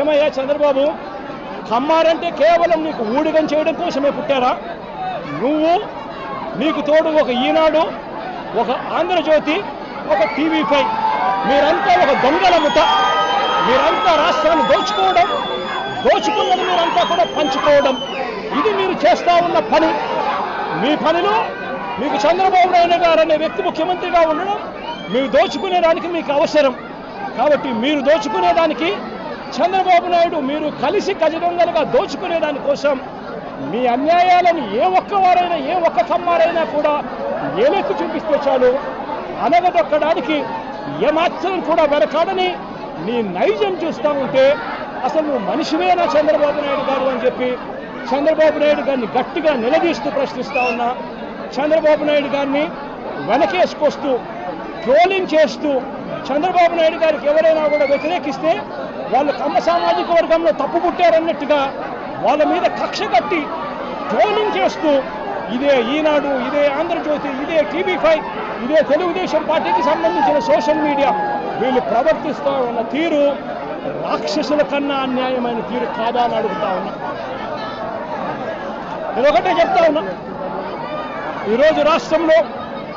ఏమయ్యా చంద్రబాబు? కమ్మారంటే కేవలం నీకు ఊడిగం చేయడం కోసమే పుట్టారా? నువ్వు నీకు తోడు ఒక ఈనాడు ఒక ఆంధ్రజ్యోతి ఒక టీవీ ఫైవ్. మీరంతా ఒక దొంగల ముఠ. మీరంతా రాష్ట్రాన్ని దోచుకోవడం దోచుకున్నది మీరంతా కూడా పంచుకోవడం. ఇది మీరు చేస్తా ఉన్న పని. మీ పనిలో మీకు చంద్రబాబు నాయుడు గారు అనే వ్యక్తి ముఖ్యమంత్రిగా ఉండడం మీరు దోచుకునేదానికి మీకు అవసరం. కాబట్టి మీరు దోచుకునేదానికి చంద్రబాబు నాయుడు మీరు కలిసి గజదొంగలుగా దోచుకునే దానికోసం మీ అన్యాయాలను ఏ ఒక్కవారైనా ఏ ఒక్క కమ్మారైనా కూడా ఏలెత్తి చూపిస్తే చాలు. అనగదొక్కడానికి ఏమాత్రం కూడా వెనకాడని నీ నైజం చూస్తూ ఉంటే అసలు నువ్వు మనిషివేనా చంద్రబాబు నాయుడు గారు అని చెప్పి చంద్రబాబు నాయుడు గారిని గట్టిగా నిలదీస్తూ ప్రశ్నిస్తా ఉన్నా. చంద్రబాబు నాయుడు గారిని వెనకేసుకొస్తూ ట్రోలింగ్ చేస్తూ చంద్రబాబు నాయుడు గారికి ఎవరైనా కూడా వ్యతిరేకిస్తే వాళ్ళు కమ్మ సామాజిక వర్గంలో తప్పు పుట్టారన్నట్టుగా వాళ్ళ మీద కక్ష కట్టి ట్రోలింగ్ చేస్తూ ఇదే ఈనాడు ఇదే ఆంధ్రజ్యోతి ఇదే టీవీ ఫైవ్ ఇదే తెలుగుదేశం పార్టీకి సంబంధించిన సోషల్ మీడియా వీళ్ళు ప్రవర్తిస్తూ ఉన్న తీరు రాక్షసుల కన్నా అన్యాయమైన తీరు కాదా అని అడుగుతా ఉన్నా. నేను ఒకటే చెప్తా ఉన్నా. ఈరోజు రాష్ట్రంలో